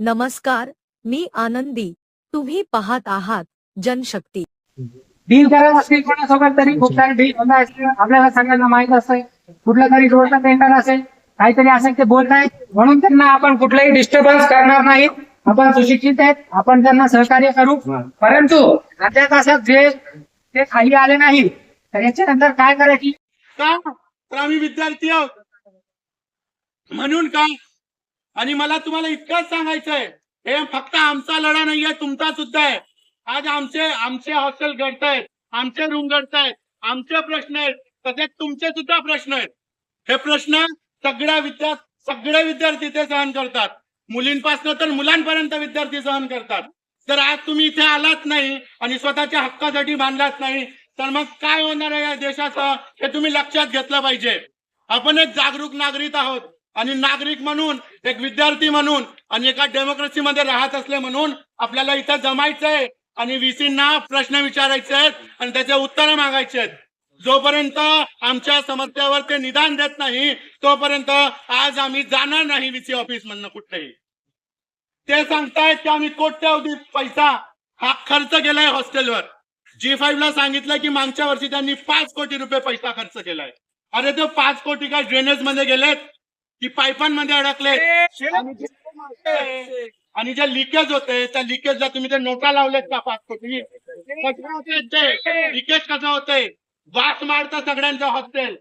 नमस्कार मी आनंदी. तुम्ही पाहत आहात जनशक्ती. डील करत असतील कोणासोबत तरी खूप सारे डील होत असतील. आपल्याला सगळ्यांना माहीत असतंय कुठलं तरी रोडचं टेंडर असेल. काहीतरी असेल ते बोलत आहेत म्हणून त्यांना आपण कुठलाही डिस्टर्बन्स करणार नाही. आपण सुशिक्षित आहेत. आपण त्यांना सहकार्य करू. परंतु अर्ध्या तासात जे ते खाली आले नाही तर याच्यानंतर काय करायची? का? तर आम्ही विद्यार्थी आहोत. म्हणून का? आणि मला तुम्हाला इतकंच सांगायचं आहे हे फक्त आमचा लढा नाहीये तुमचा सुद्धा आहे. आज आमचे आमचे हॉस्टेल घडतायत आमचे रूम घडतायत आमचे प्रश्न आहेत तसेच तुमचे सुद्धा प्रश्न आहेत. हे प्रश्न सगळ्या विद्या सगळे विद्यार्थी ते सहन करतात. मुलींपासून तर मुलांपर्यंत विद्यार्थी सहन करतात. जर आज तुम्ही इथे आलात नाही आणि स्वतःच्या हक्कासाठी बांधलात नाही तर मग काय होणार आहे या देशाचं हे तुम्ही लक्षात घेतलं पाहिजे. आपण एक जागरूक नागरिक आहोत. आणि नागरिक म्हणून एक विद्यार्थी म्हणून आणि एका डेमोक्रेसीमध्ये राहत असले म्हणून आपल्याला इथं जमायचंय आणि व्हीसींना प्रश्न विचारायचे आहेत आणि त्याचे उत्तर मागायचे आहेत. जोपर्यंत आमच्या समस्यावर ते निदान देत नाही तोपर्यंत आज आम्ही जाणार नाही व्हीसी ऑफिस मधनं कुठेही. ते सांगतायत की आम्ही कोट्यावधी पैसा हा खर्च केलाय हॉस्टेलवर. जी फाईव्ह ला सांगितलं की मागच्या वर्षी त्यांनी पाच कोटी रुपये पैसा खर्च केलाय. अरे ते पाच कोटी काय ड्रेनेजमध्ये गेलेत? की पाईपांमध्ये अडकले. आणि जे- आणि जे लिकेज होते त्या लिकेजला तुम्ही ते नोटा लावलेत का पाच कोटी? होते ते. लिकेज कसं होतंय? वास मारतं सगळ्यांचं हॉस्टेल.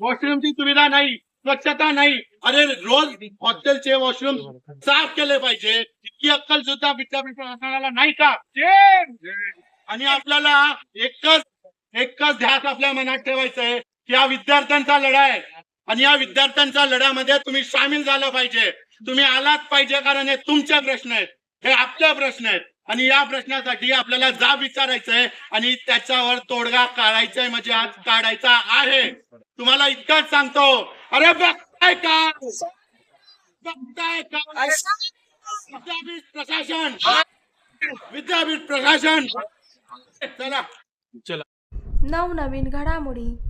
वॉशरूमची सुविधा नाही स्वच्छता नाही. अरे रोज हॉस्टेलचे वॉशरूम साफ केले पाहिजे. इतकी अक्कल सुद्धा विद्यापीठ प्रशासनाला नाही का? आणि आपल्याला एकच एकच ध्यास आपल्या मनात ठेवायचं आहे की हा विद्यार्थ्यांचा लढा आहे. आणि या विद्यार्थ्यांच्या लढ्यामध्ये तुम्ही सामील झालं पाहिजे. तुम्ही आलात पाहिजे कारण हे तुमचे प्रश्न आहेत. हे आपले प्रश्न आहेत. आणि या प्रश्नासाठी आपल्याला जाब विचारायचा आहे आणि त्याच्यावर तोडगा काढायचा आहे म्हणजे आज काढायचा आहे. तुम्हाला इतकंच सांगतो. अरे बघताय का? बघताय का? विद्यापीठ प्रशासन. विद्यापीठ प्रशासन. चला. नवनवीन घडामोडी.